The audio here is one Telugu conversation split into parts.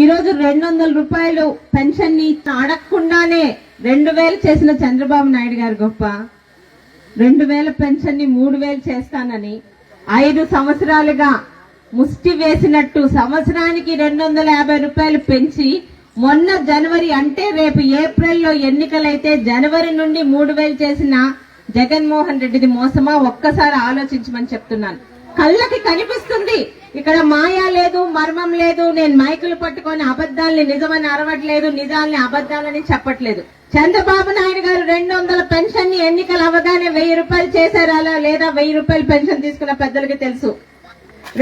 ఈరోజు రెండు వందల రూపాయలు పెన్షన్ని అడగకుండానే రెండు వేలు చేసిన చంద్రబాబు నాయుడు గారు గొప్ప. రెండు వేల పెన్షన్ని మూడు వేలు చేస్తానని ఐదు సంవత్సరాలుగా ముష్టి వేసినట్టు సంవత్సరానికి రెండు వందల యాభై రూపాయలు పెంచి మొన్న జనవరి అంటే రేపు ఏప్రిల్లో ఎన్నికలైతే జనవరి నుండి మూడు వేలు చేసిన జగన్మోహన్ రెడ్డిది మోసమా? ఒక్కసారి ఆలోచించమని చెప్తున్నాను. కళ్ళకి కనిపిస్తుంది. ఇక్కడ మాయా లేదు మర్మం లేదు నేను మైకులు పట్టుకొని అబద్ధాల్ని నిజమని అరవట్లేదు నిజాల్ని అబద్ధాలని చెప్పట్లేదు. చంద్రబాబు నాయుడు గారు రెండు వందల పెన్షన్ని ఎన్నికలు అవగానే వెయ్యి రూపాయలు చేశారా లేదా వెయ్యి రూపాయలు పెన్షన్ తీసుకున్న పెద్దలకి తెలుసు.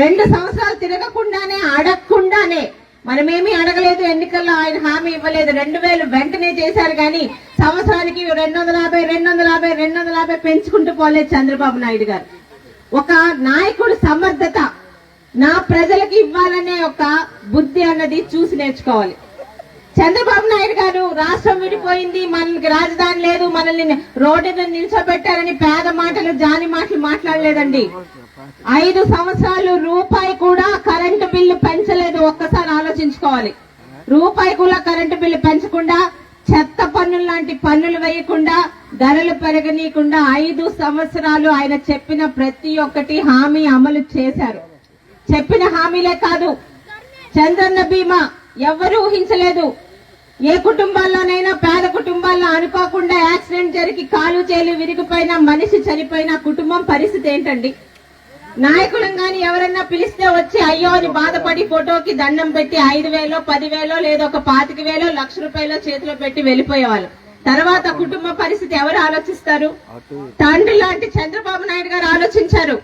రెండు సంవత్సరాలు తిరగకుండానే అడగకుండానే మనమేమీ అడగలేదు ఎన్నికల్లో ఆయన హామీ ఇవ్వలేదు. రెండు వేలు వెంటనే చేశారు కానీ సంవత్సరానికి రెండు వందల యాభై రెండు వందల యాభై రెండు వందల యాభై పెంచుకుంటూ పోలేదు చంద్రబాబు నాయుడు గారు. ఒక నాయకుడు సమర్థత నా ప్రజలకు ఇవ్వాలనే ఒక బుద్ధి అన్నది చూసి నేర్చుకోవాలి. చంద్రబాబు నాయుడు గారు రాష్ట్రం విడిపోయింది మనకి రాజధాని లేదు మనల్ని రోడ్డు నిల్చోబెట్టారని పేద మాటలు జాని మాటలు మాట్లాడలేదండి. ఐదు సంవత్సరాలు రూపాయి కూడా కరెంటు బిల్లు పెంచలేదు ఒక్కసారి ఆలోచించుకోవాలి. రూపాయి కూడా కరెంటు బిల్లు పెంచకుండా చెత్త పన్నులు లాంటి పన్నులు వేయకుండా ధరలు పెరగనీయకుండా ఐదు సంవత్సరాలు ఆయన చెప్పిన ప్రతి ఒక్కటి హామీ అమలు చేశారు. చెప్పిన హామీలే కాదు. చంద్రన్న బీమా ఎవరు ఊహించలేదు. ఏ కుటుంబాల్లోనైనా పేద కుటుంబాల్లో అనుకోకుండా యాక్సిడెంట్ జరిగి కాలు చేలు విరిగిపోయిన మనిషి చనిపోయిన కుటుంబం పరిస్థితి ఏంటండి? నాయకులం గాని ఎవరన్నా పిలిస్తే వచ్చి అయ్యో అని బాధపడి ఫోటోకి దండం పెట్టి ఐదు వేలో పదివేలో లేదా ఒక పాతిక వేలో లక్ష రూపాయలు చేతిలో పెట్టి వెళ్ళిపోయేవాళ్ళు. తర్వాత కుటుంబ పరిస్థితి ఎవరు ఆలోచిస్తారు? తండ్రి లాంటి చంద్రబాబు నాయుడు గారు ఆలోచించారు.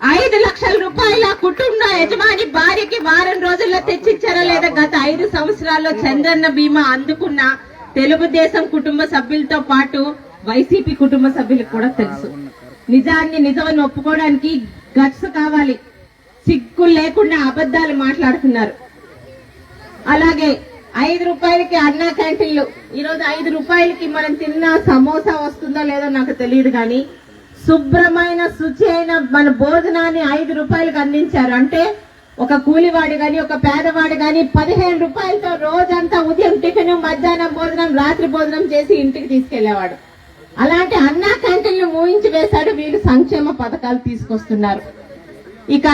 ఐదు లక్షల రూపాయల కుటుంబ యజమాని భార్యకి వారం రోజుల్లో తెచ్చిచ్చారా లేదా గత ఐదు సంవత్సరాల్లో చంద్రన్న బీమా అందుకున్న తెలుగుదేశం కుటుంబ సభ్యులతో పాటు వైసీపీ కుటుంబ సభ్యులకు కూడా తెలుసు. నిజాన్ని నిజమని ఒప్పుకోవడానికి గట్స్ కావాలి. సిగ్గు లేకుండా అబద్ధాలు మాట్లాడుతున్నారు. అలాగే ఐదు రూపాయలకి అన్నా క్యాంటీన్లు. ఈరోజు ఐదు రూపాయలకి మనం తిన్న సమోసా వస్తుందో లేదో నాకు తెలియదు కానీ శుభ్రమైన శుచి అయిన మన భోజనాన్ని ఐదు రూపాయలకు అందించారు. అంటే ఒక కూలివాడు కానీ ఒక పేదవాడు కానీ పదిహేను రూపాయలతో రోజంతా ఉదయం టిఫిన్ మధ్యాహ్నం భోజనం రాత్రి భోజనం చేసి ఇంటికి తీసుకెళ్ళేవాడు. అలాంటి అన్నా క్యాంటీన్లు మూయించి వేశాడు. వీళ్ళు సంక్షేమ పథకాలు తీసుకొస్తున్నారు. ఇక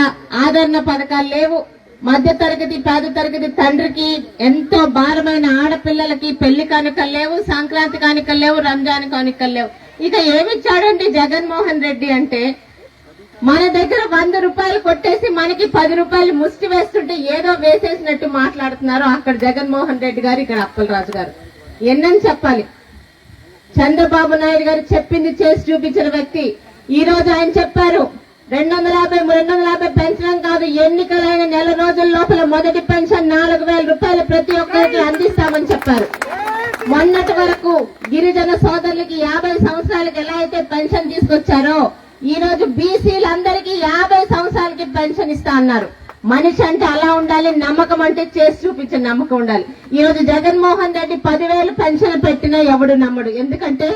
ఆదరణ పథకాలు లేవు. మధ్య తరగతి పేద తరగతి తండ్రికి ఎంతో భారమైన ఆడపిల్లలకి పెళ్ళి కానుకలు లేవు సంక్రాంతి కానుకలు లేవు రంజాన్ కానుకలు లేవు. ఇక ఏమిచ్చాడండి జగన్మోహన్ రెడ్డి అంటే? మన దగ్గర వంద రూపాయలు కొట్టేసి మనకి పది రూపాయలు ముష్టి వేస్తుంటే ఏదో వేసేసినట్టు మాట్లాడుతున్నారు అక్కడ జగన్మోహన్ రెడ్డి గారు ఇక్కడ అప్పలరాజు గారు. ఎన్నని చెప్పాలి? చంద్రబాబు నాయుడు గారు చెప్పింది చేసి చూపించిన వ్యక్తి. ఈ రోజు ఆయన చెప్పారు రెండు వందల యాభై రెండు వందల యాభై పెంచడం కాదు ఎన్నికలైన నెల రోజుల లోపల మొదటి పెన్షన్ నాలుగు వేల రూపాయలు ప్రతి ఒక్కరికి అందిస్తామని చెప్పారు. మొన్నటి వరకు గిరిజన సోదరులకి యాభై సంవత్సరాలకి ఎలా అయితే పెన్షన్ తీసుకొచ్చారో ఈ రోజు బీసీలందరికీ యాభై సంవత్సరాలకి పెన్షన్ ఇస్తా అన్నారు. మనిషి అంటే అలా ఉండాలి నమ్మకం అంటే చేసి చూపించే నమ్మకం ఉండాలి. ఈ రోజు జగన్మోహన్ రెడ్డి పదివేలు పెన్షన్ పెట్టినా ఎవడు నమ్మడు. ఎందుకంటే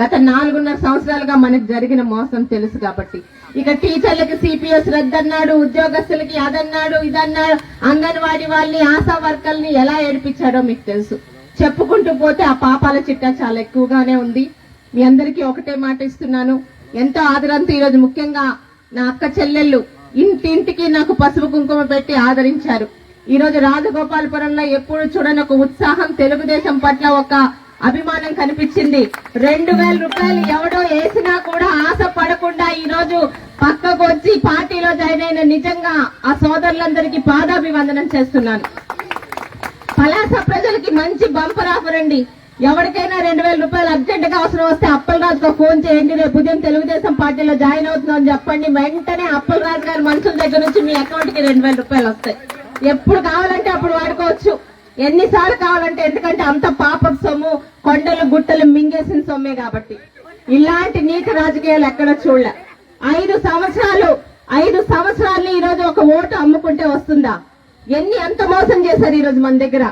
గత నాలుగున్నర సంవత్సరాలుగా మనకు జరిగిన మోసం తెలుసు కాబట్టి. ఇక టీచర్లకి సిపిఎస్ రద్దన్నాడు ఉద్యోగస్తులకి అదన్నాడు ఇదన్నాడు అంగన్వాడీ వాళ్ళని ఆశా వర్కర్ని ఎలా ఏడిపించాడో మీకు తెలుసు. చెప్పుకుంటూ పోతే ఆ పాపాల చిట్టా చాలా ఎక్కువగానే ఉంది. మీ అందరికీ ఒకటే మాట ఇస్తున్నాను. ఎంతో ఆదరంతో ఈరోజు ముఖ్యంగా నా అక్క చెల్లెళ్ళు ఇంటింటికి నాకు పసుపు కుంకుమ పెట్టి ఆదరించారు. ఈరోజు రాజగోపాలపురంలో ఎప్పుడు చూడని ఒక ఉత్సాహం తెలుగుదేశం పట్ల ఒక అభిమానం కనిపించింది. రెండు వేల రూపాయలు ఎవడో వేసినా కూడా ఆశ పడకుండా ఈ రోజు పక్కకు వచ్చి పార్టీలో జాయిన్ అయిన నిజంగా ఆ సోదరులందరికీ పాదాభివందనం చేస్తున్నాను. పలాస ప్రజలకి మంచి బంపర్ ఆఫర్ అండి. ఎవరికైనా రెండు వేల రూపాయలు అర్జెంట్గా అవసరం వస్తే అప్పలరాజుకు ఫోన్ చేయండి. రేపు ఉదయం తెలుగుదేశం పార్టీలో జాయిన్ అవుతుందని చెప్పండి. వెంటనే అప్పలరాజు గారి మనుషుల దగ్గర నుంచి మీ అకౌంట్కి రెండు వేల రూపాయలు వస్తాయి. ఎప్పుడు కావాలంటే అప్పుడు వాడుకోవచ్చు. ఎన్నిసార్లు కావాలంటే ఎందుకంటే అంత పాప సొమ్ము కొండలు గుట్టలు మింగేసిన సొమ్మే కాబట్టి. ఇలాంటి నీతి రాజకీయాలు ఎక్కడ చూడలే. ఐదు సంవత్సరాలు ఐదు సంవత్సరాలు ఈ రోజు ఒక ఓటు అమ్ముకుంటే వస్తుందా? ఎన్ని ఎంత మోసం చేశారు ఈ రోజు మన దగ్గర?